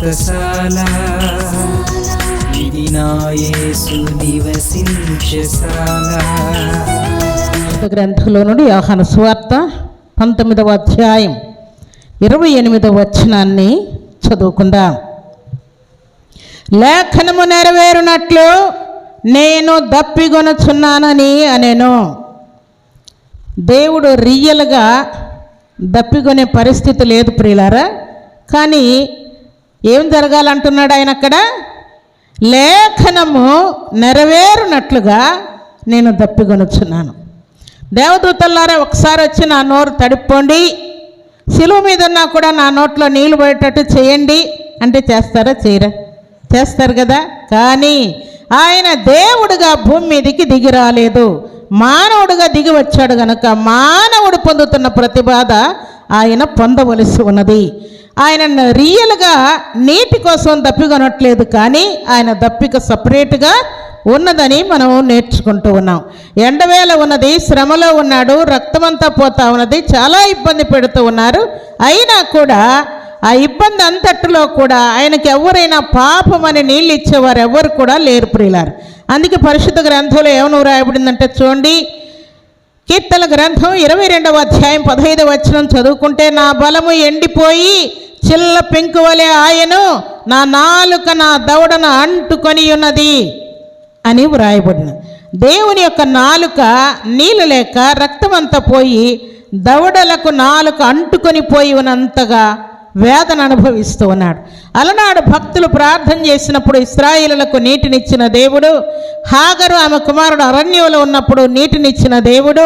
వ్రతశాల ఇది నివసించశాల గ్రంథంలో నుండి యోహాను సువార్త పంతొమ్మిదవ అధ్యాయం ఇరవై ఎనిమిదవ వచనాన్ని చదువుకుందాం. లేఖనము నెరవేరునట్లు నేను దప్పిగొనుచున్నానని అనేను. దేవుడు రియల్గా దప్పికొనే పరిస్థితి లేదు ప్రియులారా. కానీ ఏం జరగాలంటున్నాడు ఆయన అక్కడ? లేఖనము నెరవేరునట్లుగా నేను దప్పిగొనుచున్నాను దేవదూతల్లారా ఒకసారి వచ్చి నా నోరు తడిపోండి. సిలువ మీదన్నా కూడా నా నోట్లో నీళ్ళు పోయేటట్టు చేయండి. అంటే చేస్తారా? చేయరా? చేస్తారు కదా? కానీ ఆయన దేవుడుగా భూమి మీదకి దిగి రాలేదు. మానవుడుగా దిగి వచ్చాడు గనక మానవుడు పొందుతున్న ప్రతిబాధ ఆయన పొందవలసి ఉన్నది. ఆయన రియల్గా నీటి కోసం దప్పికొనట్లేదు కానీ ఆయన దప్పిక సపరేట్గా ఉన్నదని మనం నేర్చుకుంటూ ఉన్నాం. ఎండవేళ ఉన్నది శ్రమలో ఉన్నాడు రక్తమంతా పోతా ఉన్నది చాలా ఇబ్బంది పెడుతూ ఉన్నారు. అయినా కూడా ఆ ఇబ్బంది అంతట్లో కూడా ఆయనకి ఎవరైనా పాపం అని నీళ్ళు ఇచ్చేవారు ఎవరు కూడా లేరు ప్రియులారు. అందుకే పరిశుద్ధ గ్రంథంలో ఏమను రాయబడిందంటే చూడండి కీర్తన గ్రంథం ఇరవై రెండవ అధ్యాయం పదహైదవ వచనం చదువుకుంటే నా బలము ఎండిపోయి చిల్ల పెంకువలే ఆయను నా నాలుక నా దవడను అంటుకొని ఉన్నది అని వ్రాయబడిన. దేవుని యొక్క నాలుక నీళ్ళు లేక రక్తమంతా పోయి దవడలకు నాలుక అంటుకొని పోయి ఉన్నంతగా వేదన అనుభవిస్తూ ఉన్నాడు. అలనాడు భక్తులు ప్రార్థన చేసినప్పుడు ఇస్రాయిలకు నీటినిచ్చిన దేవుడు హాగరు ఆమె కుమారుడు అరణ్యంలో ఉన్నప్పుడు నీటినిచ్చిన దేవుడు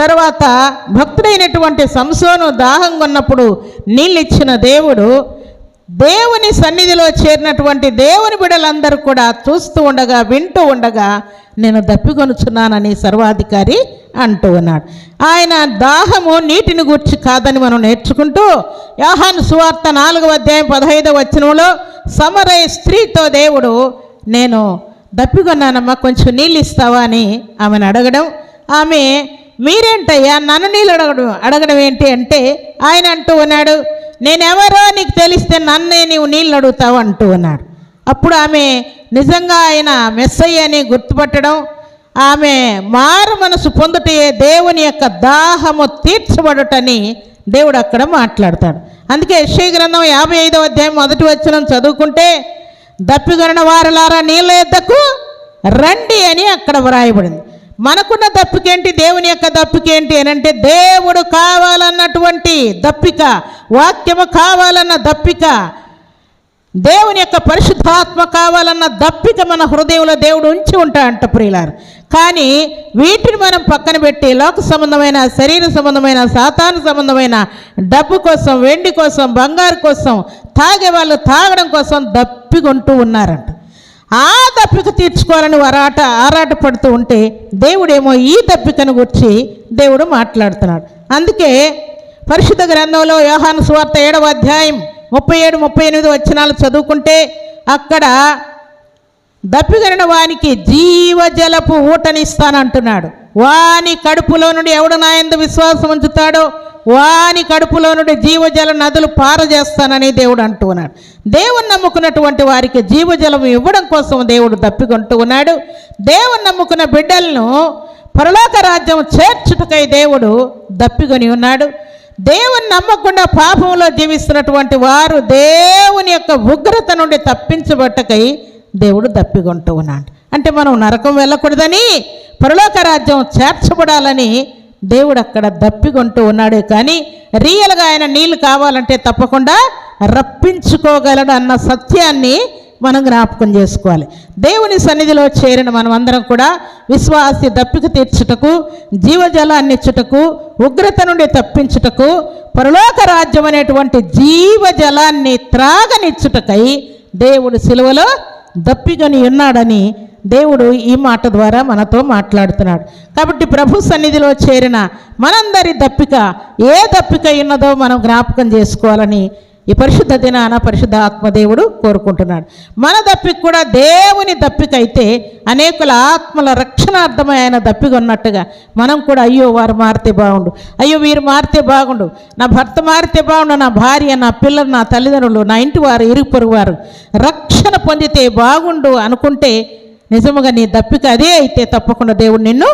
తర్వాత భక్తుడైనటువంటి సంసోను దాహంగా ఉన్నప్పుడు నీళ్ళిచ్చిన దేవుడు దేవుని సన్నిధిలో చేరినటువంటి దేవుని బిడలందరూ కూడా చూస్తూ ఉండగా వింటూ ఉండగా నేను దప్పికొనుచున్నానని సర్వాధికారి అంటూ ఉన్నాడు. ఆయన దాహము నీటిని గూర్చి కాదని మనం నేర్చుకుంటూ యాహాను సువార్త నాలుగవ అధ్యాయం పదహైదవ వచనంలో సమరయ స్త్రీతో దేవుడు నేను దప్పికొన్నానమ్మా కొంచెం నీళ్ళు ఇస్తావా అని ఆమెను అడగడం. ఆమె మీరేంటయ్యా నన్ను నీళ్ళు అడగడం అడగడం ఏంటి అంటే ఆయన అంటూ ఉన్నాడు నేనెవరో నీకు తెలిస్తే నన్నే నీవు నీళ్ళు అడుగుతావు అంటూ ఉన్నాడు. అప్పుడు ఆమె నిజంగా ఆయన మెస్సయ్య అని గుర్తుపట్టడం ఆమె మారు మనసు పొందుటయే దేవుని యొక్క దాహము తీర్చబడుటని దేవుడు అక్కడ మాట్లాడతాడు. అందుకే యశ్వ గ్రంథం యాభై ఐదవ అధ్యాయం మొదటి వచ్చిన చదువుకుంటే దప్పిగొన వారలారా నీళ్ళ ఎద్దకు రండి అని అక్కడ వ్రాయబడింది. మనకున్న దప్పికేంటి? దేవుని యొక్క దప్పికేంటి అని అంటే దేవుడు కావాలన్నటువంటి దప్పిక వాక్యము కావాలన్న దప్పిక దేవుని యొక్క పరిశుద్ధాత్మ కావాలన్న దప్పిక మన హృదయంలో దేవుడు ఉంచి ఉంటాడంట ప్రియులారు. కానీ వీటిని మనం పక్కన పెట్టి లోక సంబంధమైన శరీర సంబంధమైన సాతాను సంబంధమైన డబ్బు కోసం వెండి కోసం బంగారు కోసం తాగే వాళ్ళు తాగడం కోసం దప్పికొంటూ ఉన్నారంట. ఆ దప్పిక తీర్చుకోవాలని వరాట ఆరాట పడుతూ ఉంటే దేవుడేమో ఈ దప్పికను గుర్చి దేవుడు మాట్లాడుతున్నాడు. అందుకే పరిశుద్ధ గ్రంథంలో యోహాను సువార్త ఏడవ అధ్యాయం ముప్పై ఏడు ముప్పై ఎనిమిది వచనాలు చదువుకుంటే అక్కడ దప్పిగరిన వానికి జీవజలపు ఊటనిస్తానంటున్నాడు వాని కడుపులో నుండి ఎవడు నా ఎందు విశ్వాసం ఉంచుతాడో? వాని కడుపులో నుండి జీవజల నదులు పారజేస్తానని దేవుడు అంటూ ఉన్నాడు. దేవుని నమ్ముకున్నటువంటి వారికి జీవజలం ఇవ్వడం కోసం దేవుడు తప్పికొంటూ ఉన్నాడు. దేవుని నమ్ముకున్న బిడ్డలను పరలోక రాజ్యం చేర్చుటకై దేవుడు దప్పికొని ఉన్నాడు. దేవుని నమ్మకుండా పాపంలో జీవిస్తున్నటువంటి వారు దేవుని యొక్క ఉగ్రత నుండి తప్పించబట్టకై దేవుడు దప్పికొంటూ ఉన్నాడు. అంటే మనం నరకం వెళ్ళకూడదని పరలోక రాజ్యం చేర్చబడాలని దేవుడు అక్కడ దప్పికొంటూ ఉన్నాడే. కానీ రియల్గా ఆయన నీళ్ళు కావాలంటే తప్పకుండా రప్పించుకోగలడు అన్న సత్యాన్ని మనం జ్ఞాపకం చేసుకోవాలి. దేవుని సన్నిధిలో చేరిన మనం అందరం కూడా విశ్వాసి దప్పిక తీర్చుటకు జీవజలాన్ని ఇచ్చుటకు ఉగ్రత నుండి తప్పించుటకు పరలోక రాజ్యం అనేటువంటి జీవజలాన్ని త్రాగనిచ్చుటకై దేవుడు సిలువలో దప్పికొని ఉన్నాడని దేవుడు ఈ మాట ద్వారా మనతో మాట్లాడుతున్నాడు. కాబట్టి ప్రభు సన్నిధిలో చేరిన మనందరి దప్పిక ఏ దప్పిక ఉన్నదో మనం జ్ఞాపకం చేసుకోవాలని ఈ పరిశుద్ధ దినాన పరిశుద్ధ ఆత్మదేవుడు కోరుకుంటున్నాడు. మన దప్పిక కూడా దేవుని దప్పిక అయితే అనేకుల ఆత్మల రక్షణార్థమై ఆయన దప్పిక ఉన్నట్టుగా మనం కూడా అయ్యో వారు మారితే బాగుండు. అయ్యో వీరు మారితే బాగుండు. నా భర్త మారితే బాగుండు. నా భార్య నా పిల్లలు నా తల్లిదండ్రులు నా ఇంటి వారు ఇరుగు పొరుగు వారు రక్షణ పొందితే బాగుండు అనుకుంటే నిజముగా నీ దప్పిక అదే అయితే తప్పకుండా దేవుడు నిన్ను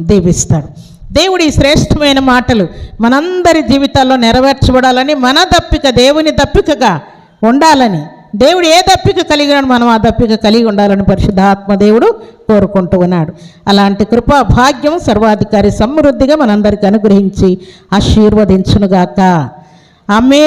దీవిస్తాడు. దేవుడి ఈ శ్రేష్టమైన మాటలు మనందరి జీవితాల్లో నెరవేర్చబడాలని మన దప్పిక దేవుని దప్పికగా ఉండాలని దేవుడు ఏ దప్పిక కలిగినాడు మనం ఆ దప్పిక కలిగి ఉండాలని పరిశుద్ధాత్మ దేవుడు కోరుకుంటూ ఉన్నాడు. అలాంటి కృపా భాగ్యం సర్వాధికారి సమృద్ధిగా మనందరికీ అనుగ్రహించి ఆశీర్వదించునుగాక. అమ్మే